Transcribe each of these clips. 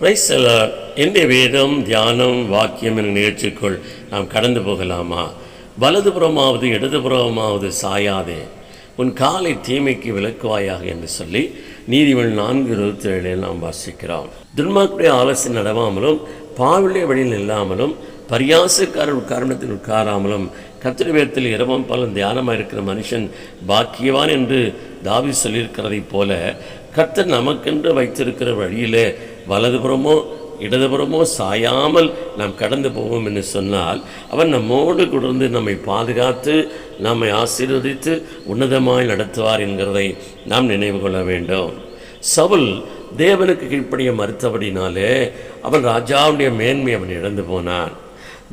Price என்னுடைய வேதம் தியானம் வாக்கியம் என்ற நிகழ்ச்சிக்குள் நாம் கடந்து போகலாமா? வலதுபுறமாவது இடதுபுறமாவது சாயாதே. உன் காலை தீமைக்கு விளக்குவாயாக என்று சொல்லி நீதிமன்ற நான்கு இருபத்தி ஏழில் நாம் வாசிக்கிறோம். துன்மாக்குடைய ஆலோசனை நடவாமலும் பாவுடைய வழியில் இல்லாமலும் பரியாசக்காரர் காரணத்தில் உட்காராமலும் கத்திரவேத்தில் இரவும் பலன் தியானமாக இருக்கிற மனுஷன் பாக்கியவான் என்று தாவி சொல்லியிருக்கிறதைப் போல கர்த்தர் நமக்கென்று வைத்திருக்கிற வழியிலே வலதுபுறமோ இடதுபுறமோ சாயாமல் நாம் கடந்து போவோம் என்று சொன்னால் அவன் நம்மோடு தொடர்ந்து நம்மை பாதுகாத்து நம்மை ஆசீர்வதித்து உன்னதமாய் நடத்துவார் என்கிறதை நாம் நினைவு கொள்ள வேண்டும். சவுல் தேவனுக்கு கீழ்ப்படிய மறுத்தபடினாலே அவன் ராஜாவுடைய மேன்மை அவன் இழந்து போனான்.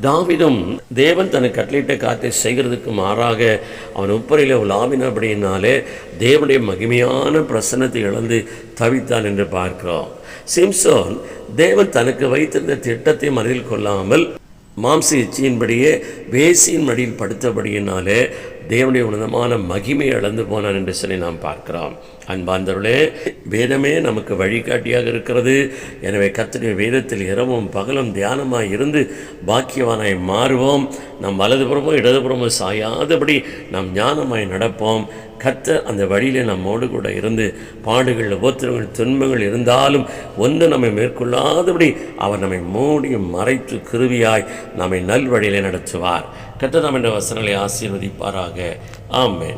தாவிதும் தேவன் தனக்கு கட்டளையிட்ட காத்தை செய்கிறதுக்கு மாறாக அவன் உப்பரையில் உலாவினபடியினாலே தேவனுடைய மகிமையான பிரசன்னத்தை இழந்து தவித்தான் என்று பார்க்கிறோம். சிம்சோன் தேவன் தனக்கு வைத்திருந்த திட்டத்தை மனதில் கொள்ளாமல் மாம்ச இச்சையின்படியே வேசியின் மடியில் படுத்தபடியினாலே தேவனுடைய உன்னதமான மகிமையை இழந்து போனான் என்று சொல்லி நாம் பார்க்கிறோம். அன்பாந்தவர்களே வேதமே நமக்கு வழிகாட்டியாக இருக்கிறது. எனவே கர்த்தருடைய வேதத்தில் இரவும் பகலும் தியானமாய் இருந்து பாக்கியவானாய் மாறுவோம். நம் வலதுபுறமோ இடதுபுறமோ சாயாதபடி நாம் ஞானமாய் நடப்போம். கத்த அந்த வழியிலே நம்மோடு கூட இருந்து பாடுகள் உபத்திரங்கள் துன்பங்கள் இருந்தாலும் ஒன்று நம்மை மேற்கொள்ளாதபடி அவர் நம்மை மூடியும் மறைத்து கிருவியாய் நம்மை நல்வழியிலே நடத்துவார். கர்த்தர் என்ற வசனங்களை ஆசீர்வதிப்பாராக. ஆமேன்.